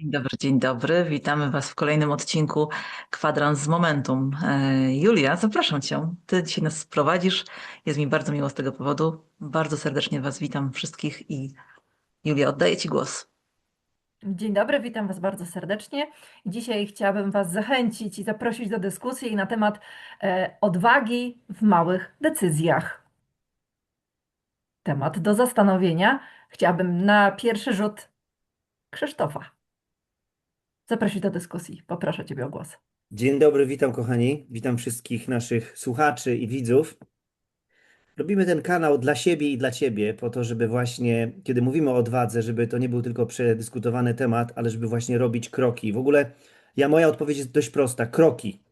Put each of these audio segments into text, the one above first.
Dzień dobry, dzień dobry. Witamy Was w kolejnym odcinku Kwadrans z Momentum. E, Julia, zapraszam Cię. Ty dzisiaj nas prowadzisz. Jest mi bardzo miło z tego powodu. Bardzo serdecznie Was witam wszystkich i Julia, oddaję Ci głos. Dzień dobry, witam Was bardzo serdecznie. Dzisiaj chciałabym Was zachęcić i zaprosić do dyskusji na temat e, odwagi w małych decyzjach. Temat do zastanowienia. Chciałabym na pierwszy rzut Krzysztofa zaprosić do dyskusji. Poproszę Ciebie o głos. Dzień dobry, witam kochani, witam wszystkich naszych słuchaczy i widzów. Robimy ten kanał dla siebie i dla ciebie, po to, żeby właśnie, kiedy mówimy o odwadze, żeby to nie był tylko przedyskutowany temat, ale żeby właśnie robić kroki. W ogóle ja moja odpowiedź jest dość prosta, kroki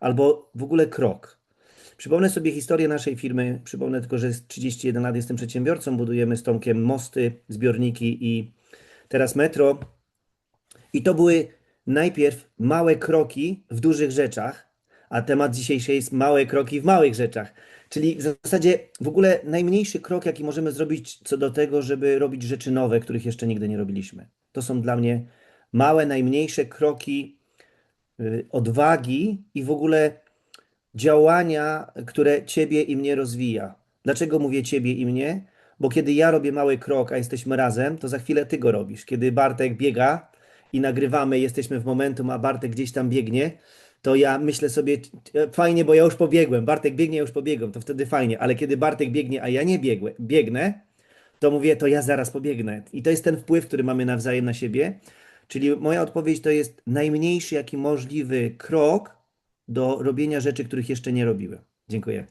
albo w ogóle krok. Przypomnę sobie historię naszej firmy, przypomnę tylko, że z 31 lat jestem przedsiębiorcą, budujemy z Tomkiem mosty, zbiorniki i teraz metro. I to były najpierw małe kroki w dużych rzeczach, a temat dzisiejszy jest małe kroki w małych rzeczach. Czyli w zasadzie w ogóle najmniejszy krok, jaki możemy zrobić co do tego, żeby robić rzeczy nowe, których jeszcze nigdy nie robiliśmy. To są dla mnie małe, najmniejsze kroki y, odwagi i w ogóle działania, które ciebie i mnie rozwija. Dlaczego mówię ciebie i mnie? Bo kiedy ja robię mały krok, a jesteśmy razem, to za chwilę ty go robisz. Kiedy Bartek biega i nagrywamy, jesteśmy w momentum, a Bartek gdzieś tam biegnie, to ja myślę sobie, e, fajnie, bo ja już pobiegłem. Bartek biegnie, ja już pobiegłem, to wtedy fajnie. Ale kiedy Bartek biegnie, a ja nie biegłe, biegnę, to mówię, to ja zaraz pobiegnę. I to jest ten wpływ, który mamy nawzajem na siebie. Czyli moja odpowiedź to jest najmniejszy, jaki możliwy krok do robienia rzeczy, których jeszcze nie robiłem. Dziękuję.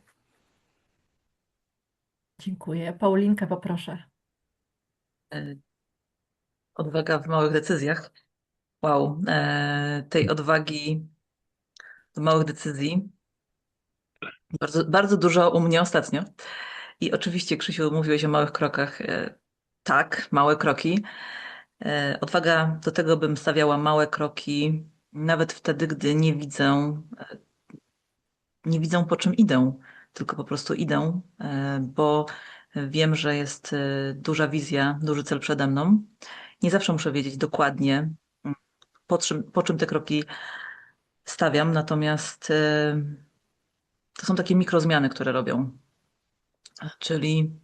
Dziękuję. Paulinkę poproszę. E, Odwaga w małych decyzjach. Wow, e, tej odwagi do małych decyzji. Bardzo, bardzo dużo u mnie ostatnio. I oczywiście, Krzysiu, mówiłeś o małych krokach. E, Tak, małe kroki. E, Odwaga do tego, bym stawiała małe kroki, nawet wtedy, gdy nie widzę, nie widzę po czym idę, tylko po prostu idę, bo wiem, że jest duża wizja, duży cel przede mną. Nie zawsze muszę wiedzieć dokładnie, po czym, po czym te kroki stawiam, natomiast e, to są takie mikrozmiany, które robią. Czyli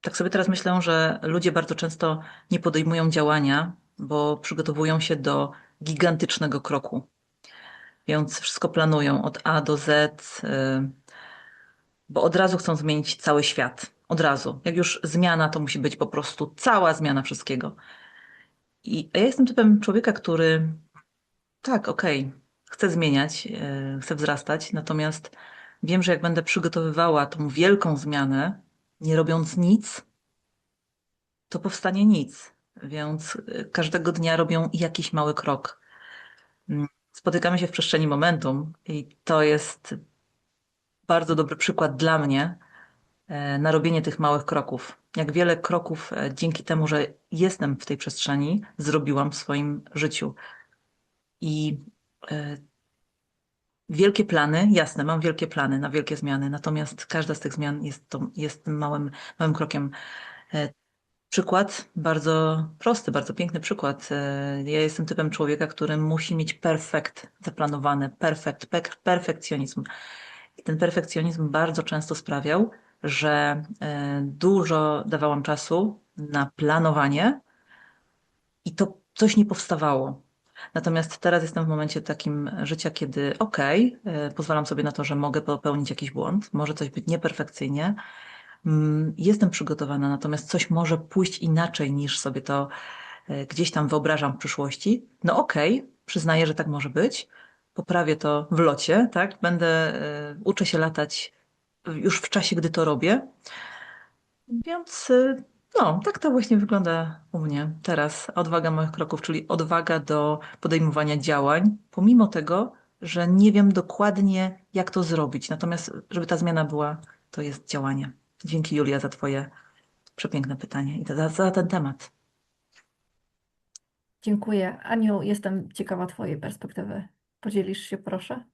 tak sobie teraz myślę, że ludzie bardzo często nie podejmują działania, bo przygotowują się do gigantycznego kroku. Więc wszystko planują od A do Z, y, bo od razu chcą zmienić cały świat. Od razu. Jak już zmiana, to musi być po prostu cała zmiana wszystkiego. I ja jestem typem człowieka, który tak, okej, chcę zmieniać, yy, chcę wzrastać, natomiast wiem, że jak będę przygotowywała tą wielką zmianę, nie robiąc nic, to powstanie nic. Więc yy, każdego dnia robią jakiś mały krok. Mm, Spotykamy się w przestrzeni momentum i to jest bardzo dobry przykład dla mnie e, na robienie tych małych kroków. Jak wiele kroków e, dzięki temu, że jestem w tej przestrzeni, zrobiłam w swoim życiu. I e, wielkie plany, jasne, mam wielkie plany na wielkie zmiany, natomiast każda z tych zmian jest, to, jest małym, małym krokiem. E, Przykład bardzo prosty, bardzo piękny przykład. E, Ja jestem typem człowieka, który musi mieć perfekt zaplanowane, perfekt, perfekcjonizm. I ten perfekcjonizm bardzo często sprawiał, że e, dużo dawałam czasu na planowanie i to coś nie powstawało. Natomiast teraz jestem w momencie takim życia, kiedy okej, e, pozwalam sobie na to, że mogę popełnić jakiś błąd, może coś być nieperfekcyjnie. Mm, Jestem przygotowana, natomiast coś może pójść inaczej niż sobie to e, gdzieś tam wyobrażam w przyszłości. No okej, przyznaję, że tak może być. Poprawię to w locie, tak? Będę, uczę się latać już w czasie, gdy to robię. Więc e, no, tak to właśnie wygląda u mnie teraz. Odwaga moich kroków, czyli odwaga do podejmowania działań, pomimo tego, że nie wiem dokładnie, jak to zrobić. Natomiast, żeby ta zmiana była, to jest działanie. Dzięki Julia za Twoje przepiękne pytanie i za, za ten temat. Dziękuję. Aniu, jestem ciekawa Twojej perspektywy. Podzielisz się, proszę?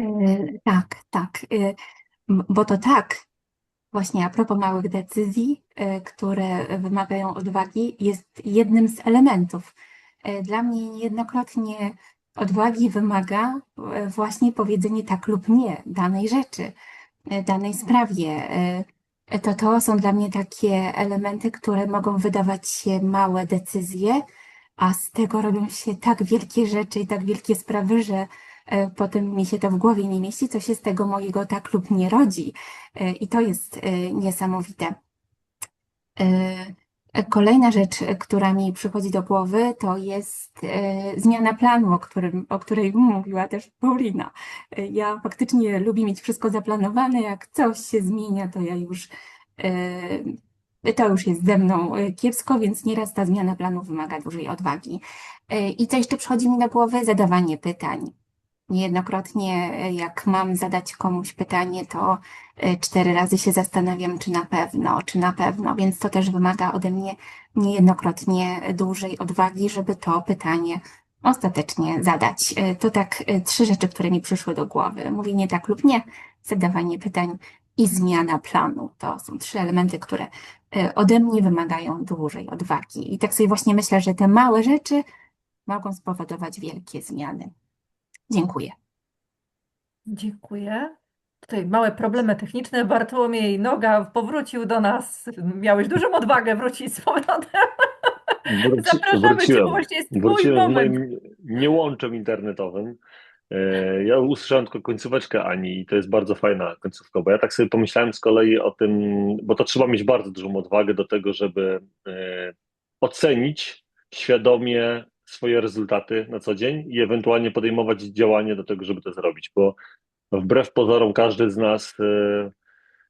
E, Tak, tak, e, bo to tak, właśnie a propos małych decyzji, e, które wymagają odwagi, jest jednym z elementów. Dla mnie niejednokrotnie odwagi wymaga właśnie powiedzenie tak lub nie danej rzeczy, danej sprawie. To to są dla mnie takie elementy, które mogą wydawać się małe decyzje, a z tego robią się tak wielkie rzeczy i tak wielkie sprawy, że potem mi się to w głowie nie mieści, co się z tego mojego tak lub nie rodzi. E, I to jest e, niesamowite. E, Kolejna rzecz, e, która mi przychodzi do głowy, to jest e, zmiana planu, o którym, o której mówiła też Paulina. E, Ja faktycznie lubię mieć wszystko zaplanowane, jak coś się zmienia, to ja już e, to już jest ze mną e, kiepsko, więc nieraz ta zmiana planu wymaga dużej odwagi. E, I co jeszcze przychodzi mi do głowy? Zadawanie pytań. Niejednokrotnie, e, jak mam zadać komuś pytanie, to e, cztery razy się zastanawiam, czy na pewno, czy na pewno, więc to też wymaga ode mnie niejednokrotnie dużej odwagi, żeby to pytanie ostatecznie zadać. E, To tak trzy rzeczy, które mi przyszły do głowy. Mówienie tak lub nie, zadawanie pytań i zmiana planu. To są trzy elementy, które ode mnie wymagają dużej odwagi. I tak sobie właśnie myślę, że te małe rzeczy mogą spowodować wielkie zmiany. Dziękuję. Dziękuję. Tutaj małe problemy techniczne. Bartłomiej Noga powrócił do nas. Miałeś dużą odwagę wrócić z powrotem. Wróci, Zapraszamy Cię, bo wróciłem. właśnie jest Twój Wróciłem moim niełączem internetowym. E, Ja usłyszałem tylko końcóweczkę Ani i to jest bardzo fajna końcówka, bo ja tak sobie pomyślałem z kolei o tym, bo to trzeba mieć bardzo dużą odwagę do tego, żeby e, ocenić świadomie swoje rezultaty na co dzień i ewentualnie podejmować działanie do tego, żeby to zrobić, bo wbrew pozorom każdy z nas e,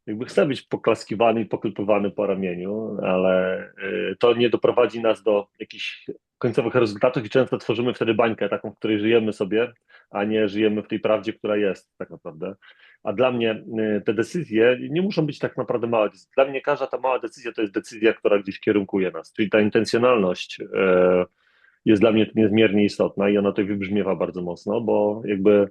jakby chce być poklaskiwany i poklepywany po ramieniu, ale y, to nie doprowadzi nas do jakichś końcowych rezultatów i często tworzymy wtedy bańkę taką, w której żyjemy sobie, a nie żyjemy w tej prawdzie, która jest tak naprawdę. A dla mnie y, te decyzje nie muszą być tak naprawdę małe. Dla mnie każda ta mała decyzja to jest decyzja, która gdzieś kierunkuje nas, czyli ta intencjonalność y, jest dla mnie niezmiernie istotna i ona tutaj wybrzmiewa bardzo mocno, bo jakby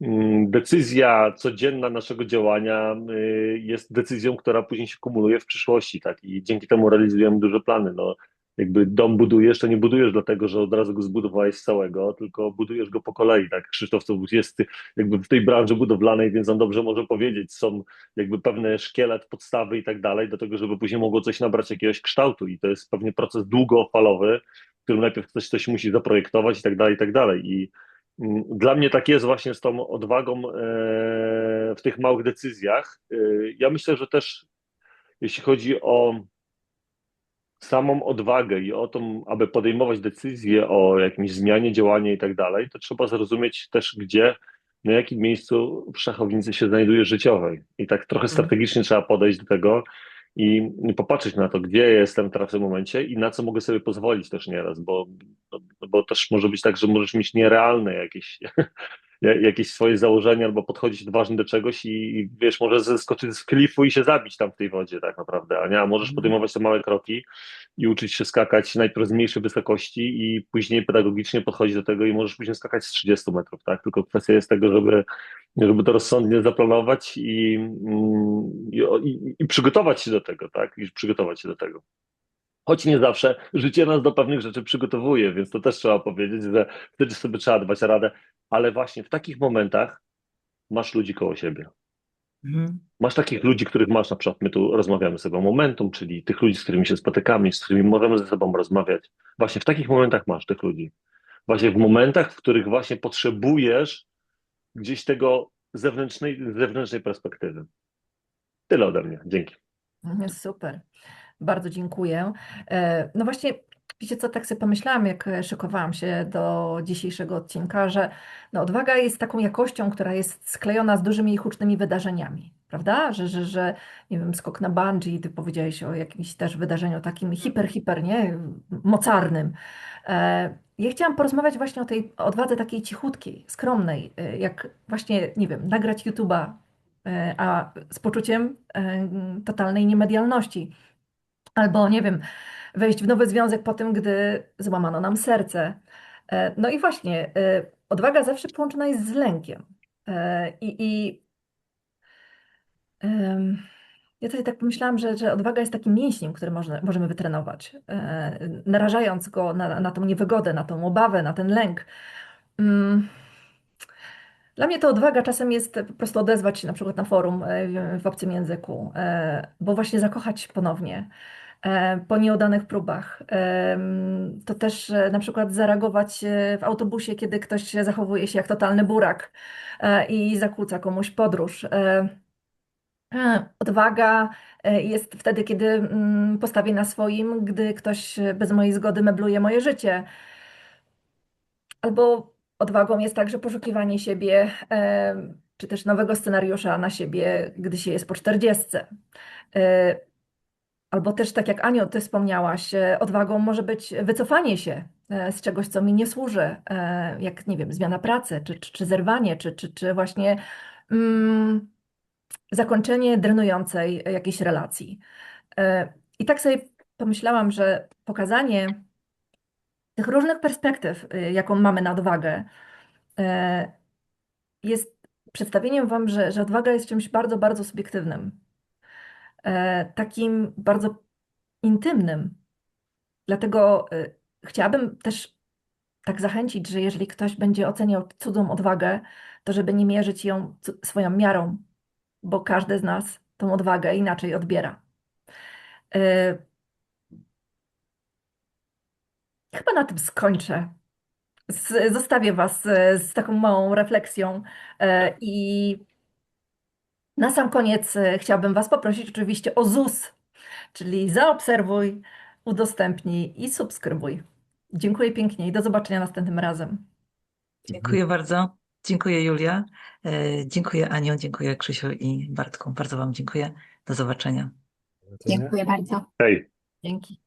Mm, Decyzja codzienna naszego działania y, jest decyzją, która później się kumuluje w przyszłości, tak? I dzięki temu realizujemy duże plany. No, jakby dom budujesz, to nie budujesz dlatego, że od razu go zbudowałeś całego, tylko budujesz go po kolei, tak? Krzysztof to jest jakby w tej branży budowlanej, więc on dobrze może powiedzieć, są jakby pewne szkielet, podstawy i tak dalej, do tego, żeby później mogło coś nabrać jakiegoś kształtu i to jest pewnie proces długofalowy, w którym najpierw ktoś coś musi zaprojektować i tak dalej, i tak dalej. I Mm, Dla mnie tak jest właśnie z tą odwagą e, w tych małych decyzjach. E, Ja myślę, że też jeśli chodzi o samą odwagę i o to, aby podejmować decyzje o jakimś zmianie działania i tak dalej, to trzeba zrozumieć też, gdzie, na jakim miejscu w szachownicy się znajdujesz życiowej. I tak trochę strategicznie trzeba podejść do tego i popatrzeć na to, gdzie jestem teraz w tym momencie i na co mogę sobie pozwolić też nieraz, bo, bo też może być tak, że możesz mieć nierealne jakieś, jakieś swoje założenia albo podchodzić odważnie do czegoś i, i wiesz, może zeskoczyć z klifu i się zabić tam w tej wodzie tak naprawdę, a nie, a możesz podejmować te małe kroki i uczyć się skakać najpierw z mniejszej wysokości i później pedagogicznie podchodzić do tego i możesz później skakać z 30 metrów, tak? Tylko kwestia jest tego, żeby, żeby to rozsądnie zaplanować i, mm, i, i przygotować się do tego, tak? I przygotować się do tego. Choć nie zawsze życie nas do pewnych rzeczy przygotowuje, więc to też trzeba powiedzieć, że wtedy sobie trzeba dbać o radę, ale właśnie w takich momentach masz ludzi koło siebie. Mhm. Masz takich ludzi, których masz, na przykład my tu rozmawiamy sobie o momentum, czyli tych ludzi, z którymi się spotykamy, z którymi możemy ze sobą rozmawiać. Właśnie w takich momentach masz tych ludzi. Właśnie w momentach, w których właśnie potrzebujesz gdzieś tego zewnętrznej, zewnętrznej perspektywy. Tyle ode mnie. Dzięki. Mhm, Super. Bardzo dziękuję. E, No właśnie, wiecie co, tak sobie pomyślałam, jak e, szykowałam się do dzisiejszego odcinka, że no, odwaga jest taką jakością, która jest sklejona z dużymi i hucznymi wydarzeniami, prawda? Że, że, że nie wiem, skok na bungee, ty powiedziałeś o jakimś też wydarzeniu takim hiper, hiper, nie? Mocarnym. E, Ja chciałam porozmawiać właśnie o tej odwadze takiej cichutkiej, skromnej, jak właśnie, nie wiem, nagrać YouTube'a, a z poczuciem totalnej niemedialności. Albo, nie wiem, wejść w nowy związek po tym, gdy złamano nam serce. E, No i właśnie, e, odwaga zawsze połączona jest z lękiem. E, I, i Ja sobie tak pomyślałam, że, że odwaga jest takim mięśniem, który można, możemy wytrenować, narażając go na, na tą niewygodę, na tą obawę, na ten lęk. Mm. Dla mnie to odwaga czasem jest po prostu odezwać się na przykład na forum w- obcym języku, bo właśnie zakochać ponownie po nieudanych próbach. Em, To też e, na przykład zareagować e, w autobusie, kiedy ktoś zachowuje się jak totalny burak e, i zakłóca komuś podróż. E, e, Odwaga e, jest wtedy, kiedy mm, postawię na swoim, gdy ktoś e, bez mojej zgody mebluje moje życie. Albo odwagą jest także poszukiwanie siebie, e, czy też nowego scenariusza na siebie, gdy się jest po czterdziestce. Albo też, tak jak Aniu, ty wspomniałaś, e, odwagą może być wycofanie się e, z czegoś, co mi nie służy, e, jak, nie wiem, zmiana pracy, czy, czy, czy zerwanie, czy, czy, czy właśnie mm, zakończenie drenującej jakiejś relacji. I tak sobie pomyślałam, że pokazanie tych różnych perspektyw, y, jaką mamy na odwagę, jest przedstawieniem Wam, że, że odwaga jest czymś bardzo, bardzo subiektywnym, takim bardzo intymnym. Dlatego y, chciałabym też tak zachęcić, że jeżeli ktoś będzie oceniał cudzą odwagę, to żeby nie mierzyć ją swoją miarą, bo każdy z nas tą odwagę inaczej odbiera. E, Chyba na tym skończę. Zostawię Was e, z taką małą refleksją e, i na sam koniec e, chciałabym Was poprosić oczywiście o ZUS, czyli zaobserwuj, udostępnij i subskrybuj. Dziękuję pięknie i do zobaczenia następnym razem. Dziękuję bardzo. Dziękuję Julia. E, Dziękuję Aniu, dziękuję Krzysiu i Bartku. Bardzo Wam dziękuję. Do zobaczenia. Dziękuję bardzo. Hej. Dzięki.